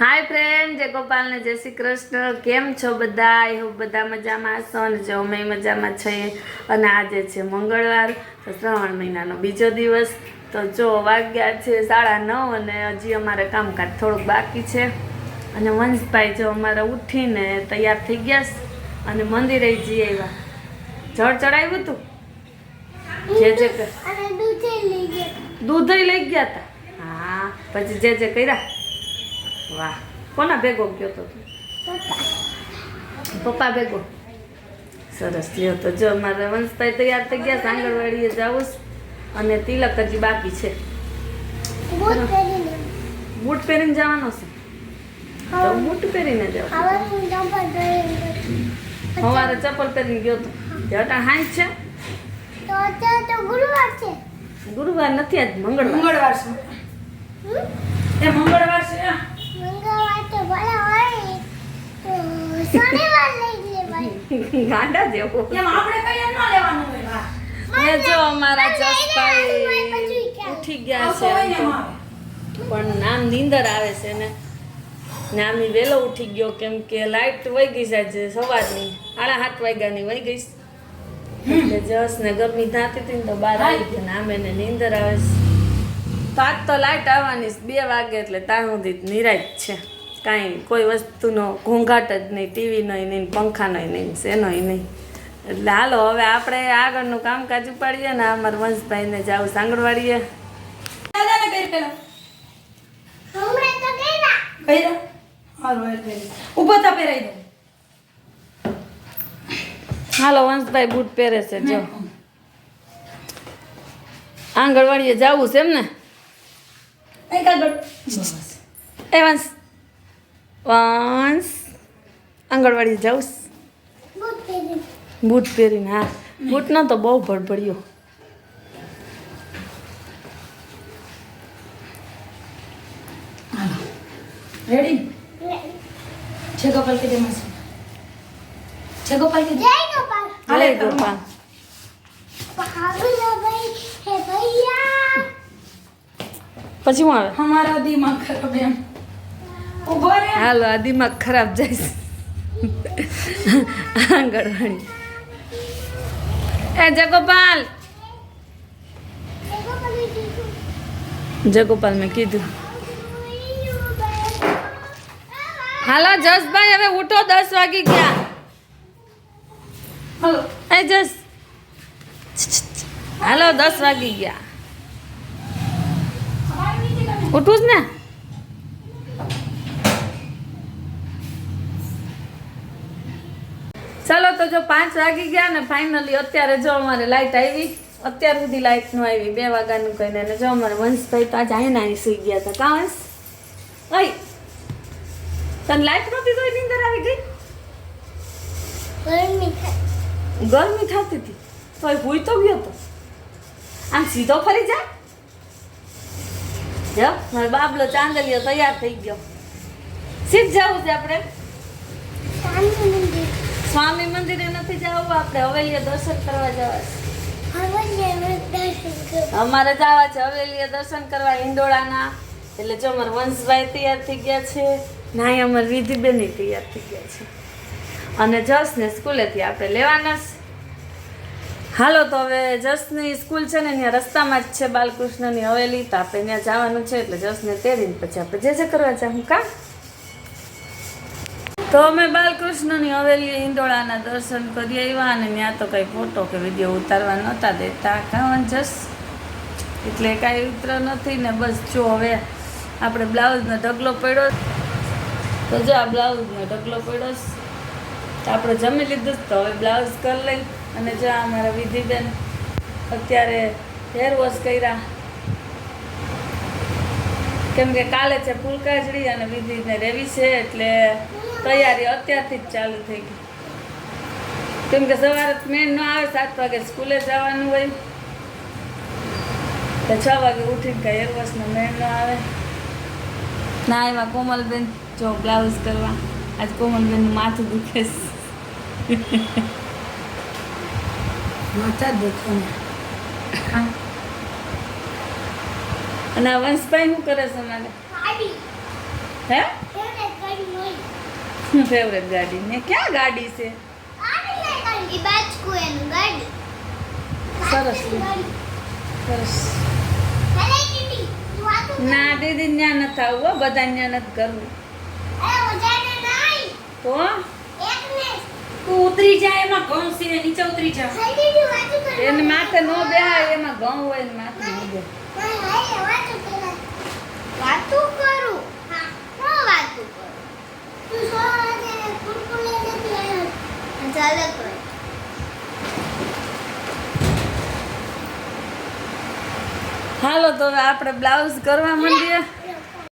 હાય friend જય ગોપાલને જય શ્રી કૃષ્ણ. કેમ છો બધા? આઈ હોપ બધા મજામાં હશો અને જો અમે મજામાં છીએ. અને આજે છે મંગળવાર તો શ્રાવણ મહિનાનો બીજો દિવસ. તો જો વાગ્યા છે સાડા નવ અને હજી અમારે કામકાજ થોડુંક બાકી છે. અને વંશભાઈ જો અમારે ઉઠીને તૈયાર થઈ ગયા અને મંદિરે જઈ આવ્યા. જળ ચડાવ્યું હતું જે જે દૂધ લઈ ગયા. હતા હા પછી જે જે કર્યા? વાહ. કોના ભેગો ગયો તો તું? પપ્પા પપ્પા ભેગો. સરસ થયો તો જો મારા વંશભાઈ તૈયાર થઈ ગયા છે આંગણવાડીએ જાવું છે. અને તિલક હજી બાકી છે. બૂટ પહેરીને. જવાનો છે? તો બૂટ પહેરીને જાવ હવે હું ચંપલ પહેરીને સવારે ચપ્પલ પહેરીને ગયો તો? તે અટાણ હાંજ છે? તો અત્યારે તો ગુરુવાર છે. ગુરુવાર નથી આજ મંગળવાર. મંગળવાર છે. એ મંગળવાર છે ગાંડા જેવો. આપણે કઈ ન લેવાનું હોય બા. જો અમારા જસભાઈ? ઉઠી ગયા છે. પણ નામ નીંદર આવે છે ને. નામી વહેલો ઉઠી ગયો કેમ કે લાઈટ વહી ગઈ છે સવારની. સાડા સાત વાગ્યાની વહી ગઈ એટલે જસ ને ગરમી થતી હતી ને તો બહાર આવી ગયો. નામે ને નીંદર આવે છે. તો આજ તો લાઈટ આવવાની બે વાગે એટલે ત્યાં સુધી નિરાજ છે. કાંઈ કોઈ વસ્તુનો ઘોંઘાટ જ નહીં ટીવીનો નહીં પંખાનો નહીં શેનોય નહીં. એટલે હાલો હવે આપણે આગળનું કામકાજ ઉપાડીએ ને અમારા વંશભાઈને જાવ સાંગળવાડીએ. હાલો વંશભાઈ બૂટ પહેરે છે જો. આંગણવાડીએ જવું છે એમ ને? અહીં કાગળ બસ એ વંશ વંશ આંગણવાડીએ જવું છે? બૂટ પહેરીને હા. બૂટનો તો બહુ ભડભડ્યો. રેડી છે ગોપાલ કે દે માસી. છે ગોપાલ કે જય. ગોપાલ. હાલે. ગોપાલ ભાઈ. હે ભૈયા. પછી હું આવે? અમારા દિમાગ ખરાબ એમ. ઊભો રે હાલો આ દિમાગ ખરાબ જાય આંગણવાડી. એ જગોપાલ. જગોપાલ મેં કીધું. હાલો જસભાઈ હવે ઉઠો દસ વાગી ગયા. હાલો. એ જસ. હાલો દસ વાગી ગયા. ઉઠું જ ને. ચાલો તો જો પાંચ વાગી ગયા ને ફાઇનલી અત્યારે જો અમારે લાઈટ આવી. અત્યાર સુધી લાઇટનું આવી. બે વાગ્યાનું કહીને ને. જો અમારે વંશભાઈ તો આજે આઈને અહીં સુઈ ગયા હતા. કા વંશ? ઓય. તને લાઇટ નહોતી તો નીંદર આવી ગઈ? ગરમી થતી હતી. તો ભૂઈ તો ગયો તો. આમ સીધો ફરી જાય જો મારો બાબલો ચાંદલિયો તૈયાર થઈ ગયો. સીધ જવું છે આપણે? સ્વામી મંદિરે. નથી જવું આપણે હવેલીએ દર્શન કરવા જવા છે. અમારે જવા છે હવેલીએ દર્શન કરવા હિંડોળાના. એટલે જો અમારા વંશભાઈ તૈયાર થઈ ગયા છે નાય અમાર વિધિબેન તૈયાર થઈ ગયા છે. અને જસને સ્કૂલેથી આપણે લેવાના છે. હાલો, તો હવે જસની સ્કૂલ છે ને, ત્યાં રસ્તામાં જ છે બાલકૃષ્ણની હવેલી, તો આપણે ત્યાં જવાનું છે, એટલે જસને તેરીને પછી આપણે જે જે કરવા જાઉં, કા? તો અમે બાલકૃષ્ણની હવેલી હિંડોળાના દર્શન કરી આવ્યા અને ત્યાં તો કંઈ ફોટો કે વીડિયો ઉતારવા નહોતા દેતા. કાં જસ એટલે કાંઈ ઉતર નથી ને બસ જો હવે આપણે બ્લાઉઝનો ઢગલો પડ્યો તો જો આ બ્લાઉઝનો ઢગલો પડ્યો આપણે જમી લીધું તો હવે બ્લાઉઝ કરી લઈ. અને જો અમારા વિધિબેન અત્યારે હેર વોશ કર્યા. કેમ કે કાલે છે ફૂલકાજડી અને વિધિને રેવી છે એટલે તૈયારી અત્યારથી જ ચાલુ થઈ ગઈ. કેમ કે સવારે મેન ન આવે, સાત વાગે સ્કૂલે જવાનું હોય. તો છ વાગે ઉઠીને કાંઈ હેર વોશનો મેળ ન આવે. ના, એમાં કોમલબેન જો બ્લાઉઝ કરવા. આજ કોમલબેનનું માથું દુખે છે. માથા દેખો ને અને વંશભાઈ શું કરે છે મારે હે? શું ફેવરેટ ગાડી? ને ક્યાં ગાડી છે? સરસ. સરસ. ના દીદી ત્યાં નથી આવવું બધા ત્યાં નથી કરવું. તો? તું ઉતરી જાય એમાં ઘઉં છે નીચે ઉતરી જા. એને માથે નો બેહાય એમાં ઘઉં હોય ને માથે નો બે હાય હાય વાતો કર વાતો કરું? હા હું વાતો કરું? તું સો વાગે કુરકુરે લેતી ચાલે કોઈ હાલો તો હવે આપણે બ્લાઉઝ કરવા માંડીએ.